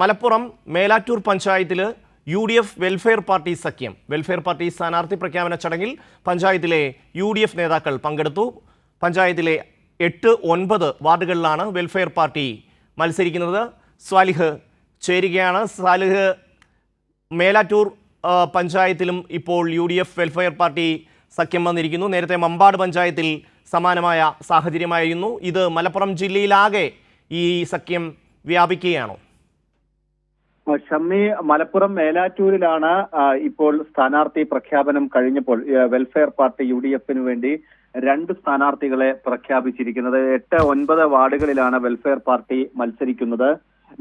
മലപ്പുറം മേലാറ്റൂർ പഞ്ചായത്തിൽ U D F welfare party സഖ്യം. Welfare party സ്ഥാനാർത്ഥി പ്രഖ്യാപന ചടങ്ങിൽ പഞ്ചായത്തിലെ യു ഡി എഫ് നേതാക്കൾ പങ്കെടുത്തു. പഞ്ചായത്തിലെ എട്ട് ഒൻപത് വാർഡുകളിലാണ് വെൽഫെയർ പാർട്ടി മത്സരിക്കുന്നത്. സ്വാലിഹ് ചേരുകയാണ്. സാലിഹ് മേലാറ്റൂർ പഞ്ചായത്തിലും ഇപ്പോൾ U D F welfare party സഖ്യം വന്നിരിക്കുന്നു. നേരത്തെ മമ്പാട് പഞ്ചായത്തിൽ സമാനമായ സാഹചര്യമായിരുന്നു. ഇത് മലപ്പുറം ജില്ലയിലാകെ ഈ സഖ്യം വ്യാപിക്കുകയാണോ. ഷമ്മി മലപ്പുറം മേലാറ്റൂരിലാണ് ഇപ്പോൾ സ്ഥാനാർത്ഥി പ്രഖ്യാപനം കഴിഞ്ഞപ്പോൾ വെൽഫെയർ പാർട്ടി യു ഡി എഫിന് വേണ്ടി രണ്ട് സ്ഥാനാർത്ഥികളെ പ്രഖ്യാപിച്ചിരിക്കുന്നത്. എട്ട് ഒൻപത് വാർഡുകളിലാണ് വെൽഫെയർ പാർട്ടി മത്സരിക്കുന്നത്.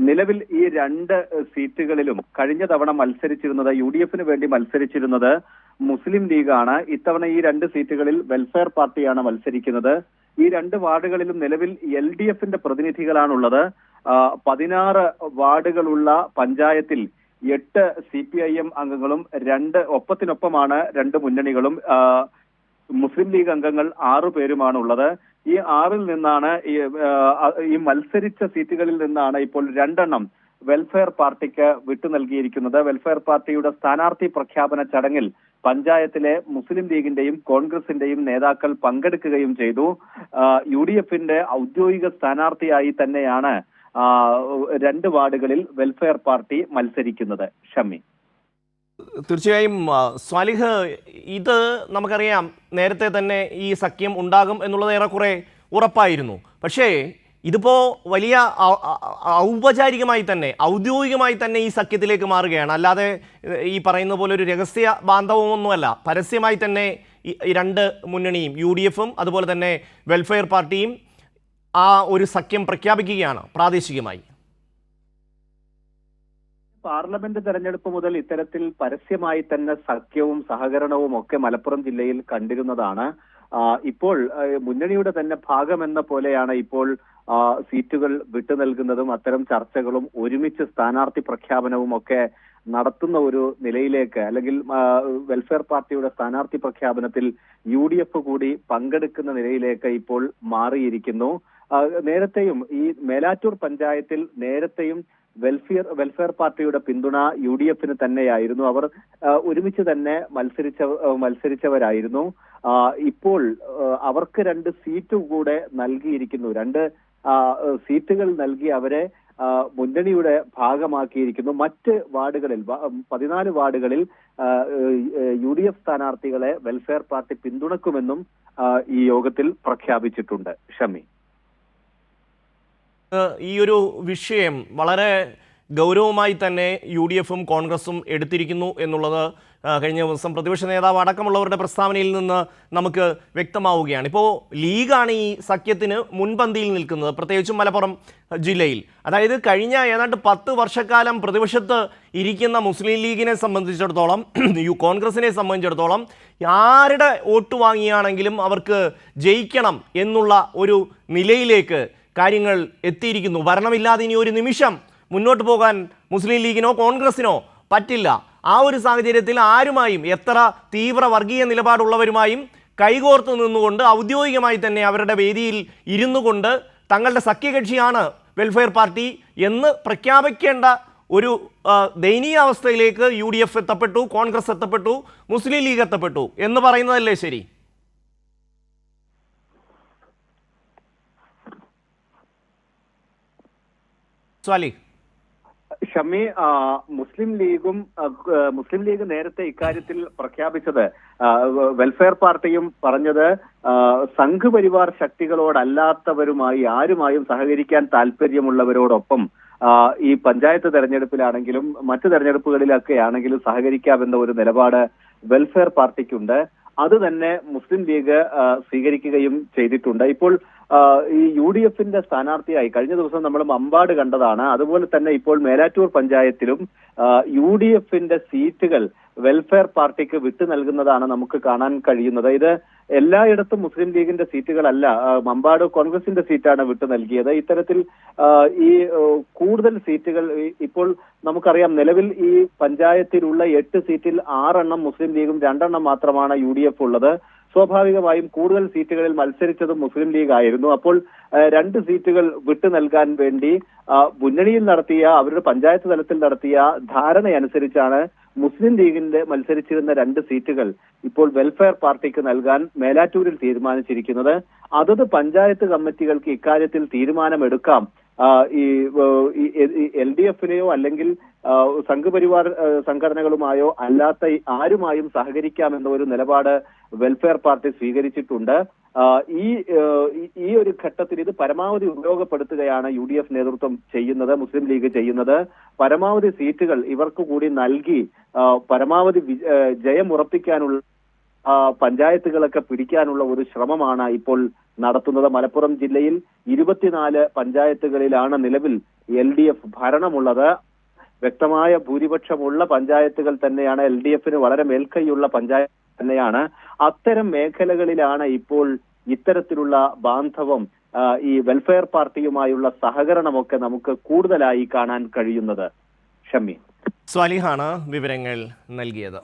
നിലവിൽ ഈ രണ്ട് സീറ്റുകളിലും കഴിഞ്ഞ തവണ മത്സരിച്ചിരുന്നത് യു ഡി എഫിന് വേണ്ടി മത്സരിച്ചിരുന്നത് മുസ്ലിം ലീഗാണ്. ഇത്തവണ ഈ രണ്ട് സീറ്റുകളിൽ വെൽഫെയർ പാർട്ടിയാണ് മത്സരിക്കുന്നത്. ഈ രണ്ട് വാർഡുകളിലും നിലവിൽ എൽ ഡി എഫിന്റെ പ്രതിനിധികളാണുള്ളത്. പതിനാറ് വാർഡുകളുള്ള പഞ്ചായത്തിൽ എട്ട് സി പി ഐ എം അംഗങ്ങളും രണ്ട് ഒപ്പത്തിനൊപ്പമാണ് രണ്ട് മുന്നണികളും മുസ്ലിം ലീഗ് അംഗങ്ങൾ ആറു പേരുമാണ് ഉള്ളത് ഈ ആറിൽ നിന്നാണ് ഈ മത്സരിച്ച സീറ്റുകളിൽ നിന്നാണ് ഇപ്പോൾ രണ്ടെണ്ണം വെൽഫെയർ പാർട്ടിക്ക് വിട്ടു നൽകിയിരിക്കുന്നത്. വെൽഫെയർ പാർട്ടിയുടെ സ്ഥാനാർത്ഥി പ്രഖ്യാപന ചടങ്ങിൽ പഞ്ചായത്തിലെ മുസ്ലിം ലീഗിന്റെയും കോൺഗ്രസിന്റെയും നേതാക്കൾ പങ്കെടുക്കുകയും ചെയ്തു. യു ഡി എഫിന്റെ ഔദ്യോഗിക സ്ഥാനാർത്ഥിയായി തന്നെയാണ് രണ്ട് വാർഡുകളിൽ വെൽഫെയർ പാർട്ടി മത്സരിക്കുന്നത് ഷമി തീർച്ചയായും സ്വാലിഹ് ഇത് നമുക്കറിയാം നേരത്തെ തന്നെ ഈ സഖ്യം ഉണ്ടാകും എന്നുള്ളത് ഏറെക്കുറെ ഉറപ്പായിരുന്നു. പക്ഷേ ഇതിപ്പോൾ വലിയ ഔപചാരികമായി തന്നെ ഔദ്യോഗികമായി തന്നെ ഈ സഖ്യത്തിലേക്ക് മാറുകയാണ്. അല്ലാതെ ഈ പറയുന്ന പോലെ ഒരു രഹസ്യ ബാന്ധവമൊന്നുമല്ല. പരസ്യമായി തന്നെ ഈ രണ്ട് മുന്നണിയും യു അതുപോലെ തന്നെ വെൽഫെയർ പാർട്ടിയും ആ ഒരു സഖ്യം പ്രഖ്യാപിക്കുകയാണ് പ്രാദേശികമായി. പാർലമെന്റ് തെരഞ്ഞെടുപ്പ് മുതൽ ഇത്തരത്തിൽ പരസ്യമായി തന്നെ സഖ്യവും സഹകരണവും ഒക്കെ മലപ്പുറം ജില്ലയിൽ കണ്ടിരുന്നതാണ്. ഇപ്പോൾ മുന്നണിയുടെ തന്നെ ഭാഗമെന്ന പോലെയാണ് ഇപ്പോൾ സീറ്റുകൾ വിട്ടു നൽകുന്നതും അത്തരം ചർച്ചകളും ഒരുമിച്ച് സ്ഥാനാർത്ഥി പ്രഖ്യാപനവും ഒക്കെ നടത്തുന്ന ഒരു നിലയിലേക്ക് അല്ലെങ്കിൽ വെൽഫെയർ പാർട്ടിയുടെ സ്ഥാനാർത്ഥി പ്രഖ്യാപനത്തിൽ യു കൂടി പങ്കെടുക്കുന്ന നിലയിലേക്ക് ഇപ്പോൾ മാറിയിരിക്കുന്നു. നേരത്തെയും ഈ മേലാറ്റൂർ പഞ്ചായത്തിൽ നേരത്തെയും വെൽഫെയർ വെൽഫെയർ പാർട്ടിയുടെ പിന്തുണ യു ഡി എഫിന് തന്നെയായിരുന്നു. അവർ ഒരുമിച്ച് തന്നെ മത്സരിച്ച മത്സരിച്ചവരായിരുന്നു. ഇപ്പോൾ അവർക്ക് രണ്ട് സീറ്റ് കൂടെ നൽകിയിരിക്കുന്നു. രണ്ട് സീറ്റുകൾ നൽകി അവരെ മുന്നണിയുടെ ഭാഗമാക്കിയിരിക്കുന്നു. മറ്റ് വാർഡുകളിൽ പതിനാല് വാർഡുകളിൽ യു ഡി എഫ് സ്ഥാനാർത്ഥികളെ വെൽഫെയർ പാർട്ടി പിന്തുണക്കുമെന്നും ഈ യോഗത്തിൽ പ്രഖ്യാപിച്ചിട്ടുണ്ട്. ഷമി. ഈ ഒരു വിഷയം വളരെ ഗൗരവമായി തന്നെ യു ഡി എഫും കോൺഗ്രസും എടുത്തിരിക്കുന്നു എന്നുള്ളത് കഴിഞ്ഞ ദിവസം പ്രതിപക്ഷ നേതാവ് അടക്കമുള്ളവരുടെ പ്രസ്താവനയിൽ നിന്ന് നമുക്ക് വ്യക്തമാവുകയാണ്. ഇപ്പോൾ ലീഗാണ് ഈ സഖ്യത്തിന് മുൻപന്തിയിൽ നിൽക്കുന്നത് പ്രത്യേകിച്ചും മലപ്പുറം ജില്ലയിൽ. അതായത് കഴിഞ്ഞ ഏതാണ്ട് പത്ത് വർഷക്കാലം പ്രതിപക്ഷത്ത് ഇരിക്കുന്ന മുസ്ലിം ലീഗിനെ സംബന്ധിച്ചിടത്തോളം യു കോൺഗ്രസിനെ സംബന്ധിച്ചിടത്തോളം ആരുടെ വോട്ട് വാങ്ങിയാണെങ്കിലും അവർക്ക് ജയിക്കണം എന്നുള്ള ഒരു നിലയിലേക്ക് കാര്യങ്ങൾ എത്തിയിരിക്കുന്നു. ഭരണമില്ലാതെ ഇനി ഒരു നിമിഷം മുന്നോട്ട് പോകാൻ മുസ്ലിം ലീഗിനോ കോൺഗ്രസിനോ പറ്റില്ല. ആ ഒരു സാഹചര്യത്തിൽ ആരുമായും എത്ര തീവ്ര വർഗീയ നിലപാടുള്ളവരുമായും കൈകോർത്ത് നിന്നുകൊണ്ട് ഔദ്യോഗികമായി തന്നെ അവരുടെ വേദിയിൽ ഇരുന്നു കൊണ്ട് തങ്ങളുടെ സഖ്യകക്ഷിയാണ് വെൽഫെയർ പാർട്ടി എന്ന് പ്രഖ്യാപിക്കേണ്ട ഒരു ദയനീയ അവസ്ഥയിലേക്ക് യു ഡി എഫ് എത്തപ്പെട്ടു കോൺഗ്രസ് എത്തപ്പെട്ടു മുസ്ലിം ലീഗ് എത്തപ്പെട്ടു എന്ന് പറയുന്നതല്ലേ ശരി? സ്വാലി ഷമി മുസ്ലിം ലീഗും മുസ്ലിം ലീഗ് നേരത്തെ ഇക്കാര്യത്തിൽ പ്രഖ്യാപിച്ചത് വെൽഫെയർ പാർട്ടിയും പറഞ്ഞത് സംഘപരിവാർ ശക്തികളോടല്ലാത്തവരുമായി ആരുമായും സഹകരിക്കാൻ താല്പര്യമുള്ളവരോടൊപ്പം ഈ പഞ്ചായത്ത് തെരഞ്ഞെടുപ്പിലാണെങ്കിലും മറ്റു തെരഞ്ഞെടുപ്പുകളിലൊക്കെ ആണെങ്കിലും സഹകരിക്കാമെന്ന ഒരു നിലപാട് വെൽഫെയർ പാർട്ടിക്കുണ്ട്. അത് തന്നെ മുസ്ലിം ലീഗ് സ്വീകരിക്കുകയും ചെയ്തിട്ടുണ്ട്. ഇപ്പോൾ ഈ യു ഡി എഫിന്റെ സ്ഥാനാർത്ഥിയായി കഴിഞ്ഞ ദിവസം നമ്മൾ മമ്പാട് കണ്ടതാണ്. അതുപോലെ തന്നെ ഇപ്പോൾ മേലാറ്റൂർ പഞ്ചായത്തിലും യു ഡി എഫിന്റെ സീറ്റുകൾ വെൽഫെയർ പാർട്ടിക്ക് വിട്ടു നൽകുന്നതാണ് നമുക്ക് കാണാൻ കഴിയുന്നത്. ഇത് എല്ലായിടത്തും മുസ്ലിം ലീഗിന്റെ സീറ്റുകളല്ല മമ്പാട് കോൺഗ്രസിന്റെ സീറ്റാണ് വിട്ടു നൽകിയത്. ഇത്തരത്തിൽ ഈ കൂടുതൽ സീറ്റുകൾ ഇപ്പോൾ നമുക്കറിയാം നിലവിൽ ഈ പഞ്ചായത്തിലുള്ള എട്ട് സീറ്റിൽ ആറെണ്ണം മുസ്ലിം ലീഗും രണ്ടെണ്ണം മാത്രമാണ് യു ഉള്ളത്. സ്വാഭാവികമായും കൂടുതൽ സീറ്റുകളിൽ മത്സരിച്ചതും മുസ്ലിം ലീഗ് ആയിരുന്നു. അപ്പോൾ രണ്ട് സീറ്റുകൾ വിട്ടു നൽകാൻ വേണ്ടി മുന്നണിയിൽ നടത്തിയ അവരുടെ പഞ്ചായത്ത് തലത്തിൽ നടത്തിയ ധാരണയനുസരിച്ചാണ് മുസ്ലിം ലീഗിന്റെ മത്സരിച്ചിരുന്ന രണ്ട് സീറ്റുകൾ ഇപ്പോൾ വെൽഫെയർ പാർട്ടിക്ക് നൽകാൻ മേലാറ്റൂരിൽ തീരുമാനിച്ചിരിക്കുന്നത്. അതത് പഞ്ചായത്ത് കമ്മിറ്റികൾക്ക് ഇക്കാര്യത്തിൽ തീരുമാനമെടുക്കാം. ഈ എൽ ഡി എഫിനെയോ അല്ലെങ്കിൽ സംഘപരിവാർ സംഘടനകളുമായോ അല്ലാത്ത ആരുമായും സഹകരിക്കാമെന്ന ഒരു നിലപാട് വെൽഫെയർ പാർട്ടി സ്വീകരിച്ചിട്ടുണ്ട്. ഈ ഈ- ഒരു ഘട്ടത്തിൽ ഇത് പരമാവധി ഉപയോഗപ്പെടുത്തുകയാണ് യു ഡി എഫ് നേതൃത്വം ചെയ്യുന്നത് മുസ്ലിം ലീഗ് ചെയ്യുന്നത്. പരമാവധി സീറ്റുകൾ ഇവർക്ക് കൂടി നൽകി പരമാവധി ജയം ഉറപ്പിക്കാനുള്ള പഞ്ചായത്തുകളൊക്കെ പിടിക്കാനുള്ള ഒരു ശ്രമമാണ് ഇപ്പോൾ നടത്തുന്നത്. മലപ്പുറം ജില്ലയിൽ ഇരുപത്തിനാല് പഞ്ചായത്തുകളിലാണ് നിലവിൽ എൽ ഡി എഫ് ഭരണമുള്ളത്. വ്യക്തമായ ഭൂരിപക്ഷമുള്ള പഞ്ചായത്തുകൾ തന്നെയാണ്. എൽ ഡി എഫിന് വളരെ മേൽക്കൈയുള്ള പഞ്ചായത്ത് തന്നെയാണ്. അത്തരം മേഖലകളിലാണ് ഇപ്പോൾ ഇത്തരത്തിലുള്ള ബാന്ധവം ഈ വെൽഫെയർ പാർട്ടിയുമായുള്ള സഹകരണമൊക്കെ നമുക്ക് കൂടുതലായി കാണാൻ കഴിയുന്നത്. ഷമ്മി. സ്വാലിഹാണ് വിവരങ്ങൾ നൽകിയത്.